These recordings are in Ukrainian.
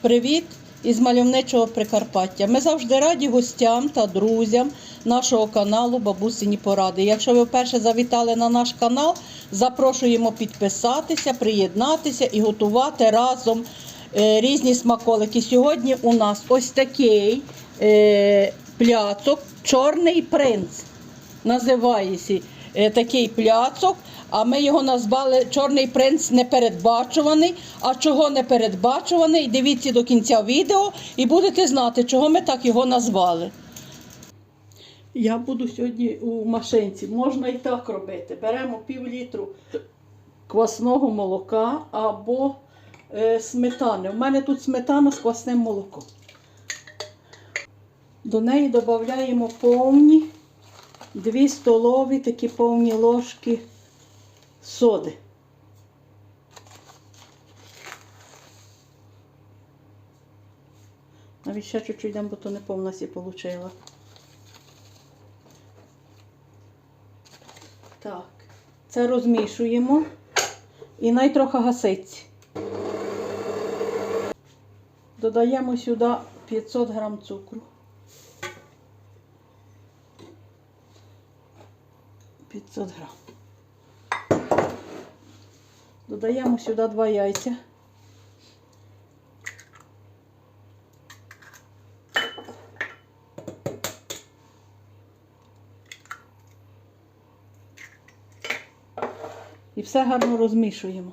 Привіт із мальовничого Прикарпаття. Ми завжди раді гостям та друзям нашого каналу Бабусині Поради. Якщо ви вперше завітали на наш канал, запрошуємо підписатися, приєднатися і готувати разом е, різні смаколики. Сьогодні у нас ось такий е, пляцок Чорний принц. Називається такий пляцок. А ми його назвали Чорний принц непередбачуваний. А чого непередбачуваний? Дивіться до кінця відео і будете знати, чого ми так його назвали. Я буду сьогодні у машинці. Можна і так робити. Беремо пів літру квасного молока або е, сметани. У мене тут сметана з квасним молоком. До неї додаємо повні 2 столові такі повні ложки соди. Навіть ще чуть-чуть дам, бо то не повна сі получила. Так, це розмішуємо і найтрохи гасить. Додаємо сюди 500 грам цукру. 500 грам. Додаємо сюди два яйця. І все гарно розмішуємо.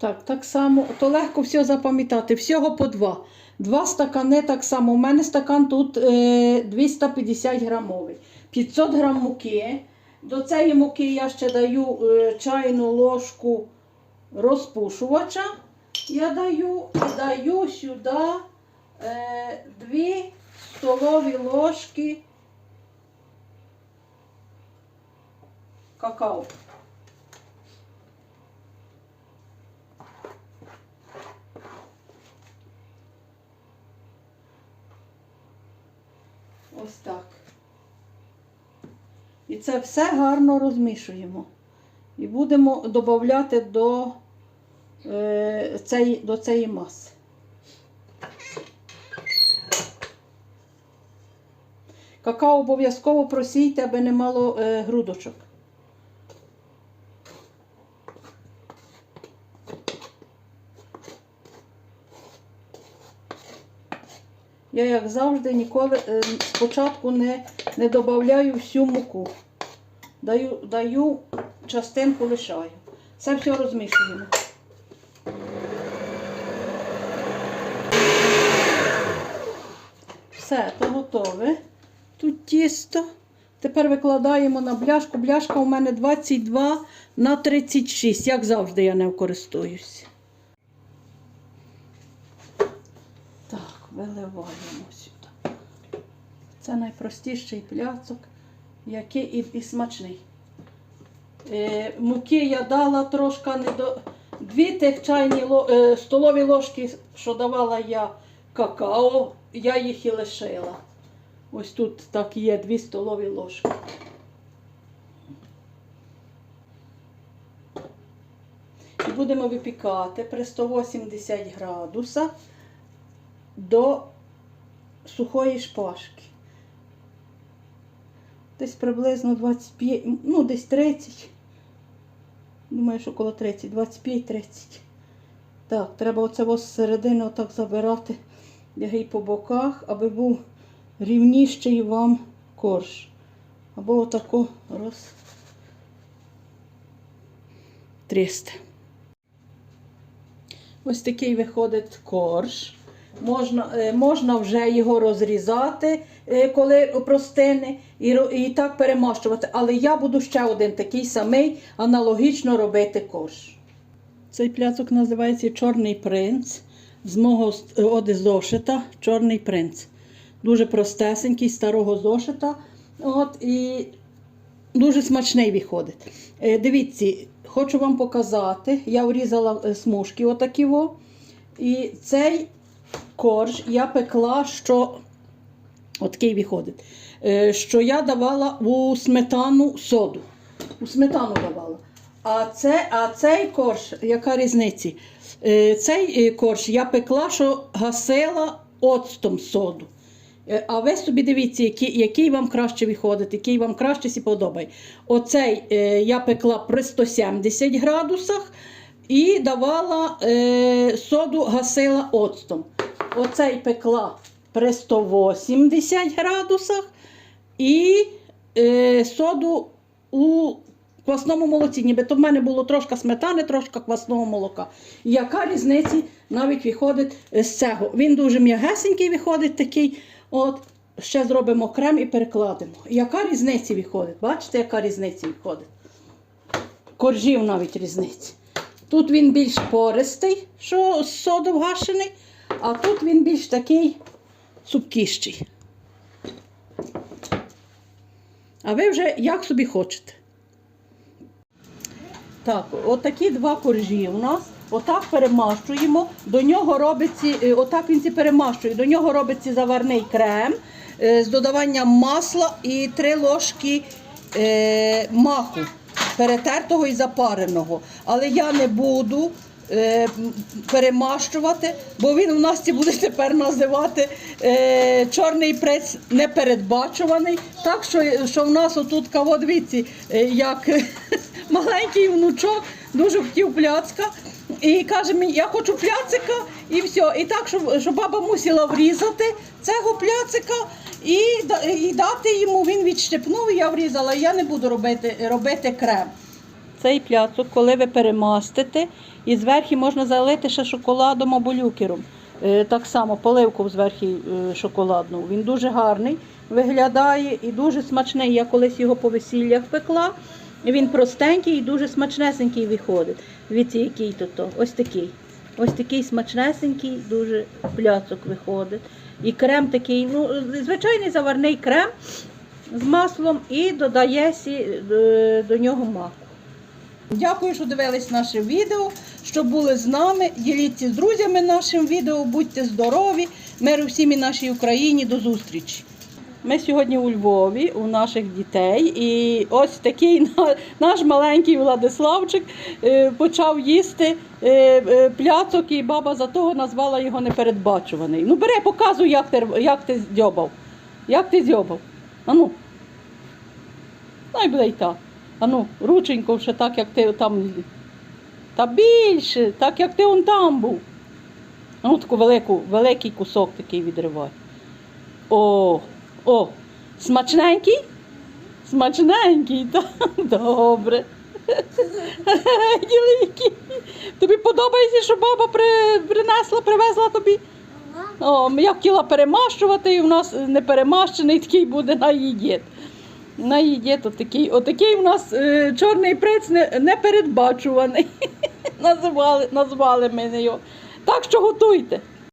Так, так само, то легко все запам'ятати. Всього по два. Два стакани так само. У мене стакан тут е, 250 грамовий. 500 грам муки. До цієї муки я ще даю е, чайну ложку розпушувача. Я даю даю сюди е, 2 столові ложки какао. Ось так. І це все гарно розмішуємо. І будемо додати до, е, цієї, до цієї маси. Какао обов'язково просійте, аби не мало е, грудочок. Я, як завжди, ніколи е, спочатку не, не додаю всю муку. Даю, даю частинку лишаю. Це все розмішуємо. Все, то готове. Тут тісто. Тепер викладаємо на бляшку. Бляшка у мене 22 на 36, як завжди я не користуюсь. Так, виливаємо сюди. Це найпростіший пляцок, який і, смачний. Е, муки я дала трошки не до. Дві тих чайні е, столові ложки, що давала я какао, я їх і лишила. Ось тут так є дві столові ложки. І будемо випікати при 180 градусах до сухої шпажки. Десь приблизно 25, ну десь 30. Думаю, що коло 30, 25-30. Так, треба оце ось зсередини отак забирати ягий по боках, аби був рівніший вам корж. Або отако роз 300. Ось такий виходить корж. Можна, е, можна вже його розрізати, е, коли простине, і, і так перемащувати. Але я буду ще один такий самий аналогічно робити корж. Цей пляцок називається Чорний принц. З мого е, оди зошита Чорний принц. Дуже простесенький, старого зошита. От, і дуже смачний виходить. Дивіться, хочу вам показати. Я врізала смужки отакі. І цей корж я пекла, що отакий виходить. Е, що я давала у сметану соду. У сметану давала. А, це, а цей корж, яка різниця? Е, Цей е, корж я пекла, що гасила оцтом соду. А ви собі дивіться, який, який вам краще виходить, який вам краще сі подобає. Оцей я пекла при 170 градусах і давала е, соду гасила оцтом. Оцей пекла при 180 градусах і е, соду у квасному молоці. Нібито в мене було трошки сметани, трошки квасного молока. Яка різниця навіть виходить з цього? Він дуже м'ягесенький виходить такий. От, ще зробимо крем і перекладемо. Яка різниця виходить? Бачите, яка різниця виходить? Коржів навіть різниця. Тут він більш пористий, що з соду вгашений, а тут він більш такий супкіщий. А ви вже як собі хочете. Так, отакі два коржі у нас. Отак перемащуємо. До нього робиться, е, отак він ці перемащує. До нього робиться заварний крем е, з додаванням масла і три ложки е, маку, перетертого і запареного. Але я не буду е, перемащувати, бо він у нас буде тепер називати е, чорний прець непередбачуваний. Так що, що в нас отут каво, е, як маленький внучок дуже хотів пляцка. І каже мені, я хочу пляцика, і все. І так, щоб, щоб баба мусила врізати цього пляцика і, і дати йому, він відщепнув, я врізала. Я не буду робити, робити крем. Цей пляцок, коли ви перемастите, і зверху можна залити ще шоколадом або люкером. Е, Так само поливку зверху е, шоколадну. Він дуже гарний виглядає і дуже смачний. Я колись його по весіллях пекла. Він простенький і дуже смачнесенький виходить. Дивіться, який то то. Ось такий. Ось такий смачнесенький, дуже пляцок виходить. І крем такий, ну, звичайний заварний крем з маслом і додає е, до нього маку. Дякую, що дивились наше відео, що були з нами. Діліться з друзями нашим відео, будьте здорові, миру всім і нашій Україні. До зустрічі. Ми сьогодні у Львові у наших дітей, і ось такий наш маленький Владиславчик е, почав їсти е, е, пляцок, і баба за того назвала його непередбачуваний. Ну, бери, показуй, як ти, як ти здьобав. Як ти здьобав? Ану. Ну і буде так. Ану, рученько ще так, як ти там. Та більше, так як ти он там був. Ну, таку велику, великий кусок такий відривай. О, о, смачненький? Смачненький, так, добре. Ділики. Тобі подобається, що баба при, принесла, привезла тобі? О, я хотіла перемащувати, і в нас не перемащений такий буде на їдєт. На їдєт отакий. Отакий у нас е, чорний приц не, непередбачуваний. Називали, назвали ми його. Так що готуйте.